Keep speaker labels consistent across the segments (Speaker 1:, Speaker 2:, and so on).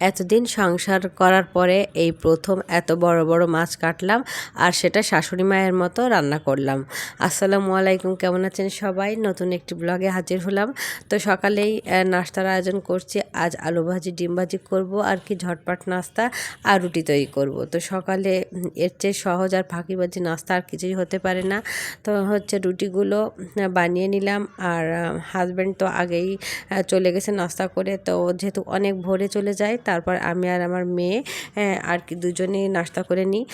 Speaker 1: এতদিন সংসার করার পরে এই প্রথম এত বড় বড় মাছ কাটলাম আর সেটা শাশুড়ি মায়ের মতো রান্না করলাম। আসসালামু আলাইকুম, কেমন আছেন সবাই? নতুন একটি ব্লগে হাজির হলাম। তো সকালেই নাস্তার আয়োজন করছি। আজ আলু ভাজি, ডিম ভাজি করব আর কি ঝটপট নাস্তা আর রুটি তৈরি করব। তো সকালে এর চেয়ে সহজ আর ফাঁকিবাজি নাস্তা আর কিছুই হতে পারে না। তো হচ্ছে রুটিগুলো বানিয়ে নিলাম আর হাজব্যান্ড তো আগেই চলে গেছে নাস্তা করে। তো যেহেতু অনেক ভোরে চলে যায় তারপর আমি আর আমার মেয়ে আর কি দুজনে নাস্তা করে নিই।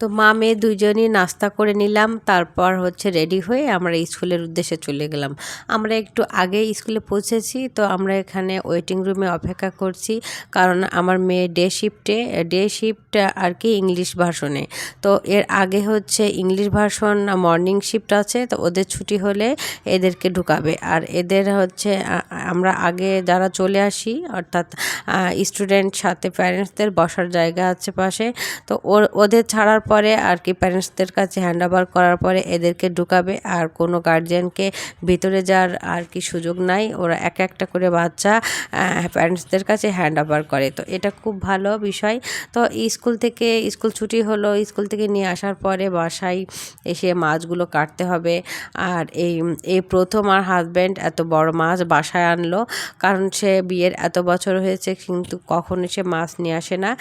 Speaker 1: তো মা মেয়ে দুইজনই নাস্তা করে নিলাম, তারপর হচ্ছে রেডি হয়ে আমরা স্কুলের উদ্দেশ্যে চলে গেলাম। আমরা একটু আগে স্কুলে পৌঁছেছি, তো আমরা এখানে ওয়েটিং রুমে অপেক্ষা করছি, কারণ আমার মেয়ে ডে শিফটে ডে শিফট আর কি ইংলিশ ভার্সনে তো এর আগে হচ্ছে ইংলিশ ভার্সন মর্নিং শিফট আছে, তো ওদের ছুটি হলে এদেরকে ঢুকাবে। আর এদের হচ্ছে আমরা আগে যারা চলে আসি, অর্থাৎ স্টুডেন্ট সাথে প্যারেন্টসদের বসার জায়গা আছে পাশে, তো ওর, ওদের ছাড়ার পরে আর কি প্যারেন্টসদের কাছে হ্যান্ড ওভার করার পরে এদেরকে ঢুকাবে। আর কোনো গার্জিয়ানকে ভিতরে যাওয়ার আর কি সুযোগ নাই। ওরা এক একটা করে বাচ্চা প্যারেন্টসদের কাছে হ্যান্ড ওভার করে। তো এটা খুব ভালো বিষয়। তো স্কুল থেকে, স্কুল ছুটি হলো, স্কুল থেকে নিয়ে আসার পরে বাসায় এসে মাছগুলো কাটতে হবে। আর এই এই প্রথম আর হাজব্যান্ড এত বড় মাছ বাসায় আনলো। কারণ সে বিয়ের এত বছর হয়েছে, কিন্তু কখনো সে মাছ নিয়ে আসে না।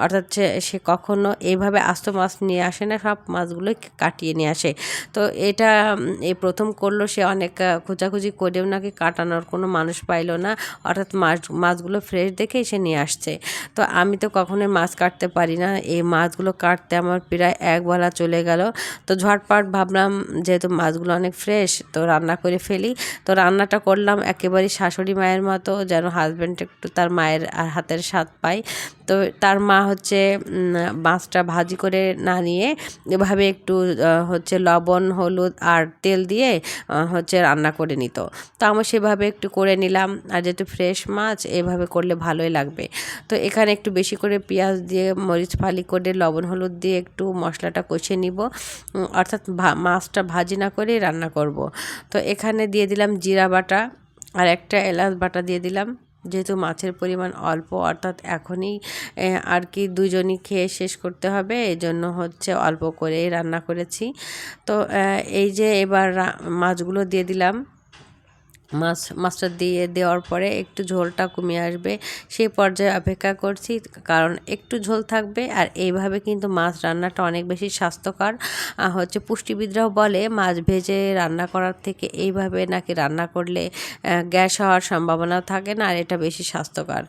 Speaker 1: অর্থাৎ সে- কখনো এইভাবে আস্ত মাছ নিয়ে আসে না, সব মাছগুলো কাটিয়ে নিয়ে আসে। তো এটা এই প্রথম করল সে অনেক খোঁজাখুঁজি করেও নাকি কাটানোর কোনো মানুষ পাইলো না। অর্থাৎ মাছ, মাছগুলো ফ্রেশ দেখে সে নিয়ে আসছে। তো আমি তো কখনোই মাছ কাটতে পারি না। এই মাছগুলো কাটতে আমার প্রায় এক বেলা চলে গেল। তো ঝটপট ভাবলাম যেহেতু মাছগুলো অনেক ফ্রেশ, তো রান্না করে ফেলি। তো রান্নাটা করলাম একেবারেই শাশুড়ি মায়ের মতো, যেন হাজব্যান্ড একটু তার মায়ের হাতের স্বাদ পায়। তো তার মা হচ্ছে মাছটা ভাজি করে না নিয়ে এভাবে একটু হচ্ছে লবণ, হলুদ আর তেল দিয়ে হচ্ছে রান্না করে নিত। তো আমি সেভাবে একটু করে নিলাম। আর যেহেতু ফ্রেশ মাছ, এভাবে করলে ভালোই লাগবে। তো এখানে একটু বেশি করে পেঁয়াজ দিয়ে, মরিচ ফালি করে, লবণ, হলুদ দিয়ে একটু মশলাটা কষে নিব। অর্থাৎ মাছটা ভাজি না করে রান্না করব। তো এখানে দিয়ে দিলাম জিরা বাটা আর একটা এলাচ বাটা দিয়ে দিলাম। যেহেতু মাছের পরিমাণ অল্প, অর্থাৎ এখনই আর কি দুজনই খেয়ে শেষ করতে হবে এই জন্য হচ্ছে অল্প করেই রান্না করেছি। তো এই যে এবার মাছগুলো দিয়ে দিলাম। মাছ, মাছটা দিয়ে দেওয়ার পরে একটু ঝোলটা কমিয়ে আসবে। সেই পর্যায়ে অপেক্ষা করছি, কারণ একটু ঝোল থাকবে আর এইভাবে কিন্তু মাছ রান্নাটা অনেক বেশি স্বাস্থ্যকর। হচ্ছে পুষ্টিবিদরাও বলে, মাছ ভেজে রান্না করার থেকে এইভাবে নাকি রান্না করলে গ্যাস হওয়ার সম্ভাবনা থাকে না আর এটা বেশি স্বাস্থ্যকর।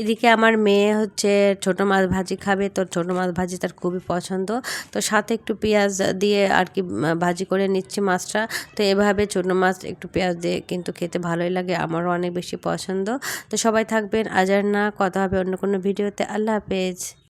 Speaker 1: এদিকে আমার মেয়ে হচ্ছে ছোটো মাছ ভাজি খাবে তো ছোটো মাছ ভাজি তার খুবই পছন্দ। তো সাথে একটু পেঁয়াজ দিয়ে আর কি ভাজি করে নিচ্ছি মাছটা। তো এভাবে ছোটো মাছ একটু পেঁয়াজ দিয়ে কিন্তু খেতে ভালোই লাগে, আমারও অনেক বেশি পছন্দ। তো সবাই থাকবেন আজার না, কথা হবে অন্য কোনো ভিডিওতে। আল্লাহ হাফেজ।